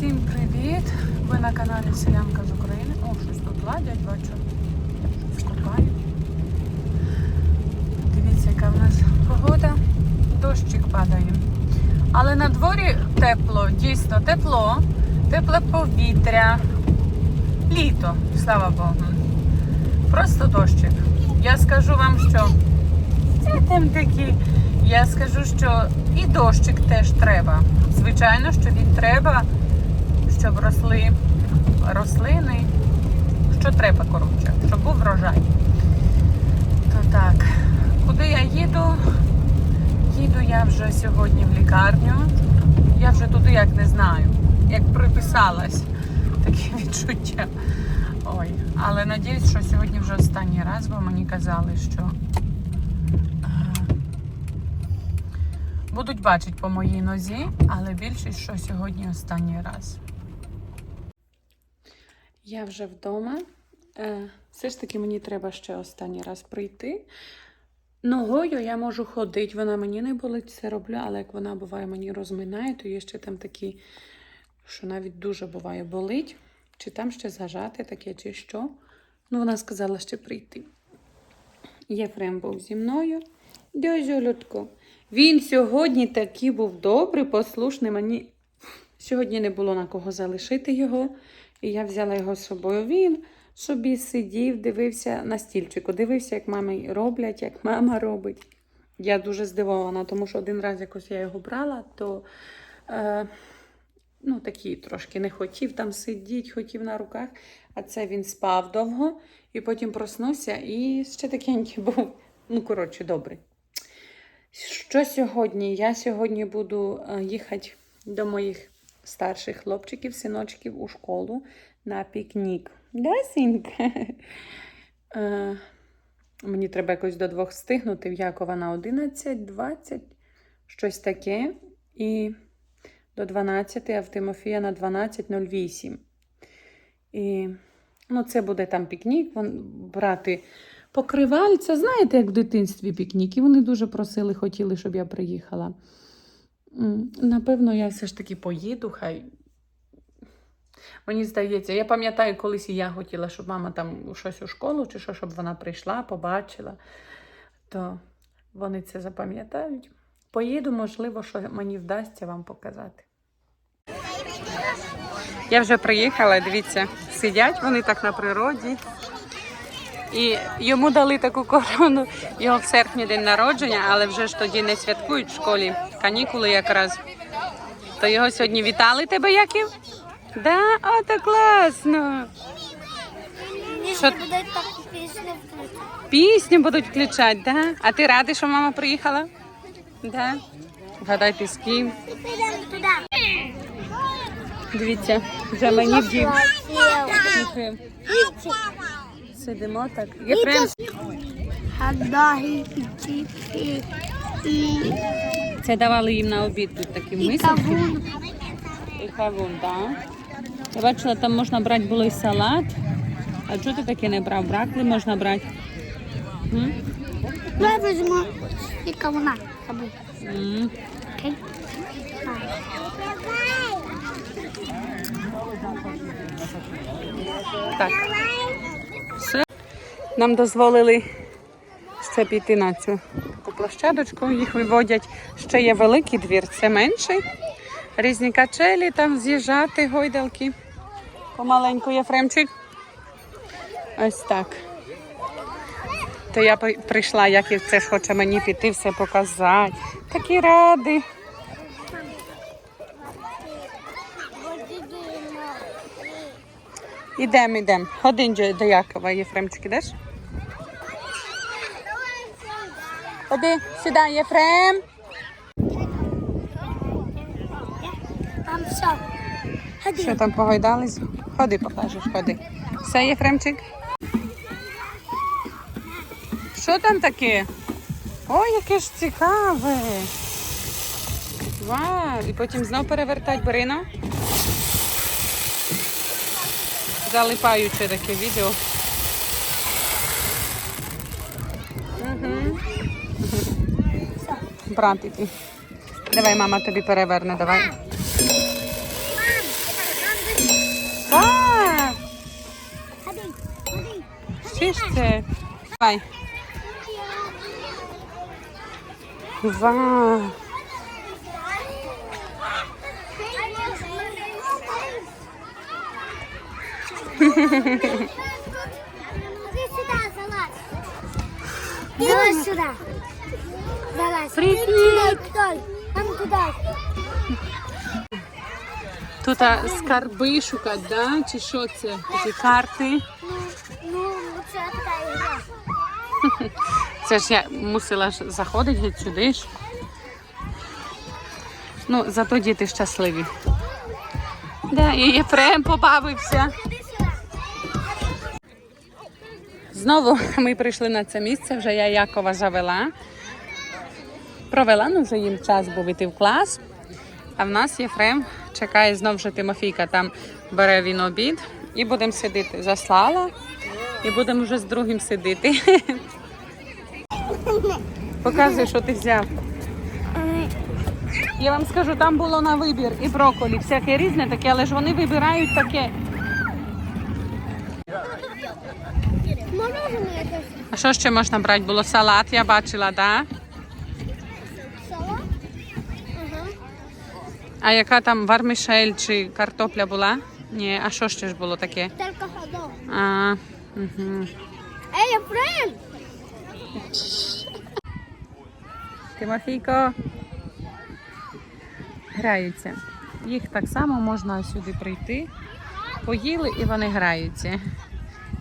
Всім привіт! Ви на каналі Селянка з України. О, щось тут ладять, бачу. Щось копають. Дивіться, яка в нас погода. Дощик падає. Але на дворі тепло, дійсно тепло, тепле повітря. Літо, слава Богу. Просто дощик. Я скажу вам, що це там такі. Я скажу, що і дощик теж треба. Звичайно, що він треба, щоб росли рослини. Що треба, коротше, щоб був врожай. То так, куди я їду? Їду я вже сьогодні в лікарню. Я вже туди як не знаю, як приписалась. Таке відчуття. Ой, але надіюсь, що сьогодні вже останній раз, бо мені казали, що е, будуть бачити по моїй нозі, але більшість, що сьогодні останній раз. Я вже вдома. Е, Все ж таки мені треба ще останній раз прийти. Ногою я можу ходити, вона мені не болить, це роблю, але як вона буває мені розминає, то є ще там такі, що навіть дуже буває болить. Чи там ще зажати таке, чи що. Ну, вона сказала ще прийти. Єфрем був зі мною. Дьозюлютко. Він сьогодні такий був добрий, послушний. Мені сьогодні не було на кого залишити його. І я взяла його з собою. Він собі сидів, дивився на стільчику, дивився, як мами роблять, як мама робить. Я дуже здивована, тому що один раз якось я його брала, то е, ну, такий трошки не хотів там сидіти, хотів на руках. А це він спав довго і потім проснувся і ще такенький був. Ну, коротше, добрий. Що сьогодні? Я сьогодні буду е, їхати до моїх старших хлопчиків, синочків у школу на пікнік. Да, синка? Е, Мені треба якось до двох встигнути в Якова на 11, 20, щось таке. І до 12, а в Тимофія на 12.08. І ну, це буде там пікнік, вон, брати покривальця. Знаєте, як в дитинстві пікнік. І вони дуже просили, хотіли, щоб я приїхала. Напевно, я все ж таки поїду, хай. Мені здається, я пам'ятаю, колись і я хотіла, щоб мама там щось у школу, чи що, щоб вона прийшла, побачила, то вони це запам'ятають. Поїду, можливо, що мені вдасться вам показати. Я вже приїхала, дивіться, сидять вони так на природі. І йому дали таку корону, його в серпні день народження, але вже ж тоді не святкують в школі. Канікули якраз. То його сьогодні вітали тебе, Яків? Да, о, то класно. Що? пісню будуть включати, да? А ти радий, що мама приїхала? Да? Вгадайте з ким. Дивіться, вже мені вдів. Сидимо так. Гадаги, пічіпки і, це давали їм на обід тут такі кавун. І кавун, так. Я бачила, там можна брати було і салат. А чого ти таке не брав? Бракли можна брати. М? Ну, я і кавуна. Кавун. М. Окей? Так. Все. Нам дозволили ще піти на цю площадочку. Їх виводять. Ще є великий двір, це менший. Різні качелі, там з'їжджати, гойдалки. Помаленьку Єфремчик. Ось так. То я прийшла, як і це ж хоче мені піти, все показати. Такі ради. Ідемо, ідемо. Ходин до Якова, Єфремчик, ідеш? Ходи, сюди, Єфрем. Там все. Ходи. Що там погойдались? Ходи, покажеш, ходи. Все, Єфремчик. Що там таке? Ой, яке ж цікаве. Вау! І потім знов перевертать Борина. Залипаюче таке відео. Брати ти. Давай, мама тобі переверне, давай. Так. Ще ще. Давай. Вау. Иди сюда, салат. Иди сюда. Туда. Тут скарби шукати, да? Чи що це? Такі карти. Ну, лучше такая игра. Це ж я мусила ж заходити сюди ж. Ну, зато діти щасливі. Да, і Єфрем побавився. Знову ми прийшли на це місце, вже я Якова завела. Провела, ну вже їм час був іти в клас. А в нас Єфрем чекає знов вже Тимофійка, там бере він обід і будемо сидіти. Заслала і будемо вже з другим сидіти. Показуй, що ти взяв. Я вам скажу, там було на вибір і брокколі, всяке різне таке, але ж вони вибирають таке. А що ще можна брати? Було салат, я бачила, так? Да? А яка там вармішель чи картопля була? Ні, а що ще ж було таке? Только ходок. А, угу. Эй, Френ! Тимофійко. Граються. Їх так само можна сюди прийти. Поїли і вони граються.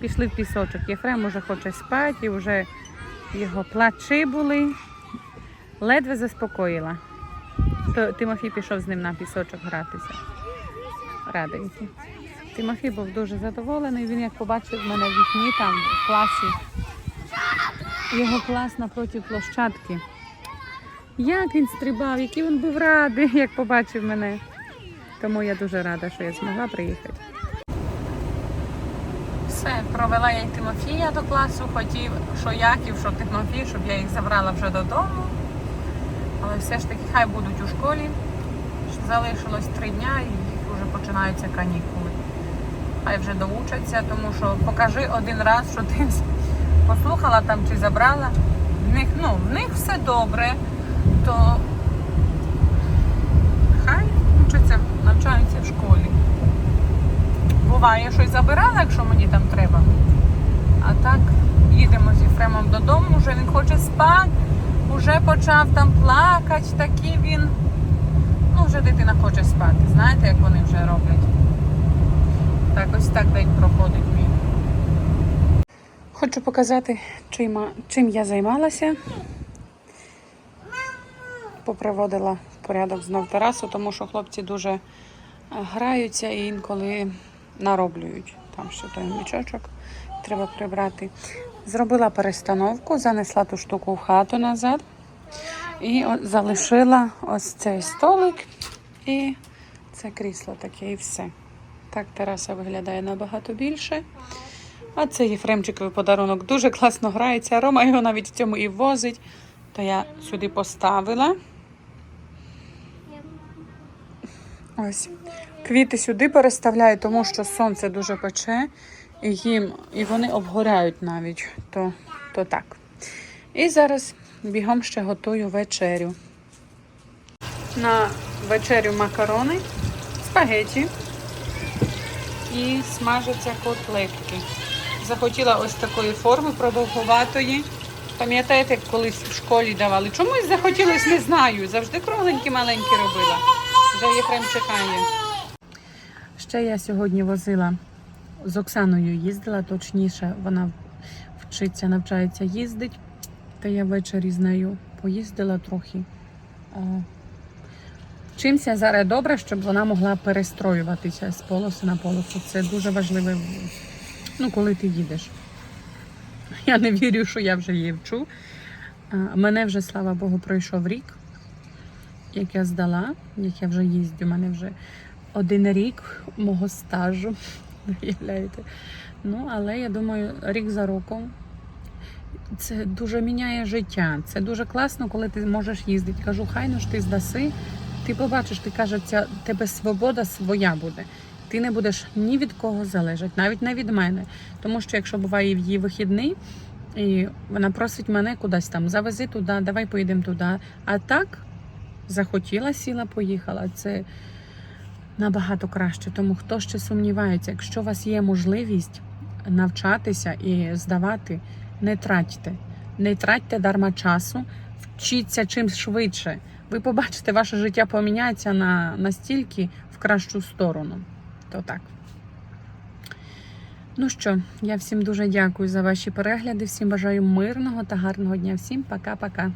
Пішли в пісочок. Єфрем уже хоче спати, і вже його плачі були. Ледве заспокоїла. То Тимофій пішов з ним на пісочок гратися. Раденький. Тимофій був дуже задоволений. Він як побачив мене в вікні там в класі. Його клас напроти площадки. Як він стрибав, який він був радий, як побачив мене. Тому я дуже рада, що я змогла приїхати. Все, провела я й Тимофія до класу, хотів, що Яків, що Тимофій, щоб я їх забрала вже додому. Але все ж таки хай будуть у школі. Залишилось три дня і вже починаються канікули. Хай вже доучаться, тому що покажи один раз, що ти послухала там чи забрала. В них, ну, в них все добре, то хай учаться, навчаються в школі. Буває, щось забирала, якщо мені там треба. А так, їдемо з Єфремом додому, вже він хоче спати, вже почав там плакати, такий він. Ну, вже дитина хоче спати. Знаєте, як вони вже роблять. Так, ось так день проходить мій. Хочу показати, чим, чим я займалася. Поприводила в порядок знов терасу, тому що хлопці дуже граються і інколи нароблюють. Там ще той мічочок треба прибрати. Зробила перестановку, занесла ту штуку в хату назад і залишила ось цей столик і це крісло таке, і все. Так тераса виглядає набагато більше. А це Єфремчиковий подарунок дуже класно грається. Рома його навіть в цьому і возить. То я сюди поставила. Ось. Квіти сюди переставляю, тому що сонце дуже пече, їм, і вони обгоряють навіть. То, то так. І зараз бігом ще готую вечерю. На вечерю макарони, спагеті і смажаться котлетки. Захотіла ось такої форми продовгуватої. Пам'ятаєте, колись в школі давали? Чомусь захотілось, не знаю. Завжди кругленькі маленькі робила. Вже Єфрем чекає. Ще я сьогодні возила з Оксаною їздила, точніше, вона вчиться, навчається їздить. Та я ввечері з нею поїздила трохи. Вчимося зараз добре, щоб вона могла перестроюватися з полоси на полосу. Це дуже важливо, ну, коли ти їдеш. Я не вірю, що я вже її вчу. Мене вже, слава Богу, пройшов рік, як я здала, як я вже їздю. У мене вже один рік мого стажу. Уявляєте? Ну, але я думаю, рік за роком це дуже міняє життя. Це дуже класно, коли ти можеш їздити. Кажу, хай ну ж ти здаси. Ти побачиш, ти каже, ця тебе свобода своя буде. Ти не будеш ні від кого залежати, навіть не від мене. Тому що якщо буває в її вихідний, і вона просить мене кудись там завези туди, давай поїдемо туди. А так захотіла, сіла, поїхала. Це набагато краще. Тому хто ще сумнівається, якщо у вас є можливість навчатися і здавати, не тратьте. Не тратьте дарма часу, вчіться чим швидше. Ви побачите, ваше життя поміняється на настільки в кращу сторону. То так. Ну що, я всім дуже дякую за ваші перегляди. Всім бажаю мирного та гарного дня. Всім пока-пока.